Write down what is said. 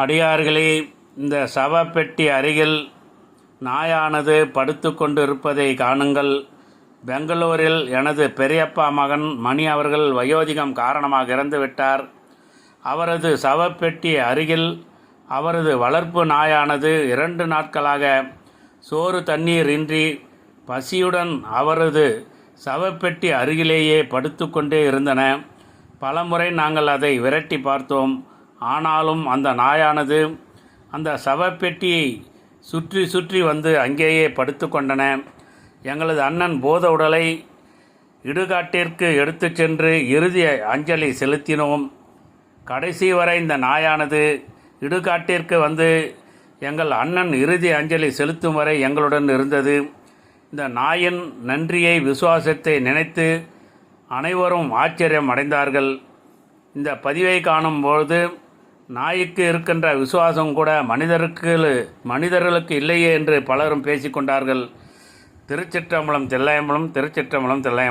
அடியார்களே இந்த சவப்பெட்டி அருகில் நாயானது படுத்து கொண்டிருப்பதை காணுங்கள். பெங்களூரில் எனது பெரியப்பா மகன் மணி அவர்கள் வயோதிகம் காரணமாக இறந்துவிட்டார். அவரது சவப்பெட்டி அருகில் அவரது வளர்ப்பு நாயானது இரண்டு நாட்களாக சோறு தண்ணீர் இன்றி பசியுடன் அவரது சவப்பெட்டி அருகிலேயே படுத்துக்கொண்டே இருந்தன. பலமுறை நாங்கள் அதை விரட்டி பார்த்தோம். ஆனாலும் அந்த நாயானது அந்த சவப்பெட்டியை சுற்றி சுற்றி வந்து அங்கேயே படுத்து கொண்டன. எங்களது அண்ணன் போத உடலை இடுகாட்டிற்கு எடுத்து சென்று இறுதி அஞ்சலி செலுத்தினோம். கடைசி வரை இந்த நாயானது இடுகாட்டிற்கு வந்து எங்கள் அண்ணன் இறுதி அஞ்சலி செலுத்தும் வரை எங்களுடன் இருந்தது. இந்த நாயின் நன்றியை விசுவாசத்தை நினைத்து அனைவரும் ஆச்சரியம் அடைந்தார்கள் இந்த பதிவை காணும்பொழுது நாய்க்கு இருக்கின்ற விசுவாசம் கூட மனிதருக்கு மனிதர்களுக்கு இல்லையே என்று பலரும் பேசிக்கொண்டார்கள். திருச்சிற்றம்பலம் தில்லையம்பலம் திருச்சிற்றம்பலம் தில்லையம்பலம்